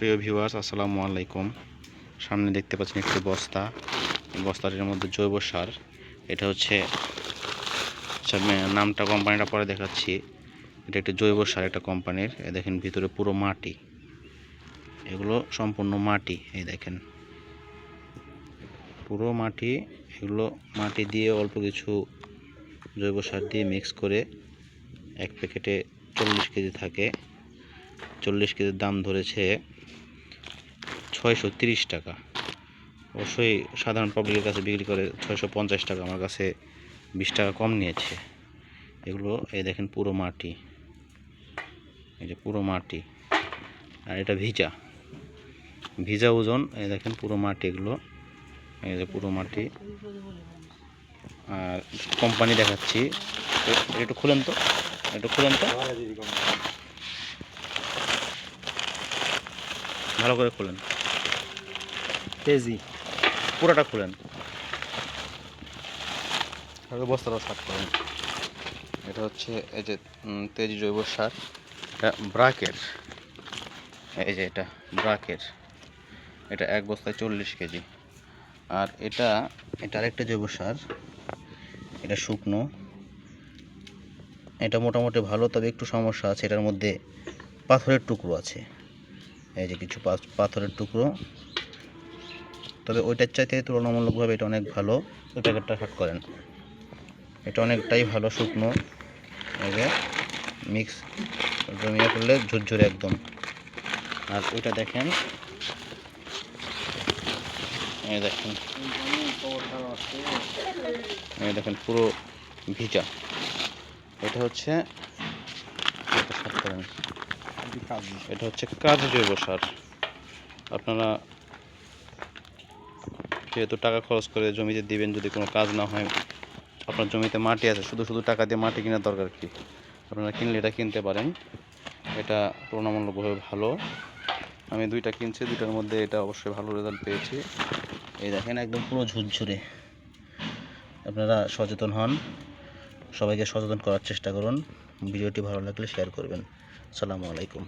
প্রিয় ভিউয়ার্স আসসালামু আলাইকুম। সামনে দেখতে পাচ্ছেন একটি বস্তা। বস্তাটির মধ্যে জৈব সার। এটা হচ্ছে আচ্ছা, নামটা কোম্পানিটা পরে দেখাচ্ছি। এটা একটি জৈব সার একটা কোম্পানির। এই দেখেন ভিতরে পুরো মাটি। এগুলো সম্পূর্ণ মাটি এই দেখেন। পুরো মাটি এগুলো মাটি দিয়ে অল্প কিছু জৈব সার দিয়ে মিক্স করে এক প্যাকেটে চল্লিশ কেজি থাকে। চল্লিশ কেজির দাম ধরেছে ছয়শো তিরিশ টাকা। অবশ্যই সাধারণ পাবলিকের কাছে বিক্রি করে ছয়শো পঞ্চাশ টাকা, আমার কাছে বিশ টাকা কম নিয়েছে। এগুলো, এই দেখেন পুরো মাটি। এই যে পুরো মাটি। আর এটা ভিজা। ভিজা ওজন, এই দেখেন পুরো মাটি এগুলো। এই যে পুরো মাটি। আর কোম্পানি দেখাচ্ছি। একটু খুলেন তো। একটু খুলেন তো। ভালো করে খুলেন। কেজি পুরোটা খুলেন। তাহলে বস্তাটা সাত করেন। এটা হচ্ছে এই যে তেজি জৈব সার। এটা ব্রাকের। এই যে এটা ব্রাকের। এটা এক বস্তায় চল্লিশ কেজি। আর এটা এটা আরেকটা জৈব সার। এটা শুকনো। এটা মোটামুটি ভালো তবে একটু সমস্যা আছে। এটার মধ্যে পাথরের টুকরো আছে। এই যে কিছু পাথ- পাথরের টুকরো। তবে ওইটার চাইতে তুলনামূলকভাবে এটা অনেক ভালো। ওই প্যাকেটটা হাট করেন। এটা অনেকটাই ভালো শুকনো। এগে মিক্স জমিয়ে করলে ঝুরঝুরে একদম। আর ওইটা দেখেন। দেখেন। দেখেন পুরো ভিজা। এটা হচ্ছে করেন। এটা হচ্ছে কাজ জৈব সার। আপনারা যেহেতু টাকা খরচ করে জমিতে দিবেন, যদি কোনো কাজ না হয়, আপনার জমিতে মাটি আছে, শুধু শুধু টাকা দিয়ে মাটি কেনার দরকার কি? আপনারা কিনলে এটা কিনতে পারেন। এটা তুলনামূলকভাবে ভালো। আমি দুইটা কিনছি, দুইটার মধ্যে এটা অবশ্যই ভালো রেজাল্ট পেয়েছি। এই দেখেন একদম পুরো ঝুরঝুরে। আপনারা সচেতন হন। সবাইকে সচেতন করার চেষ্টা করুন। ভিডিওটি ভালো লাগলে শেয়ার করবেন। আসসালামু আলাইকুম।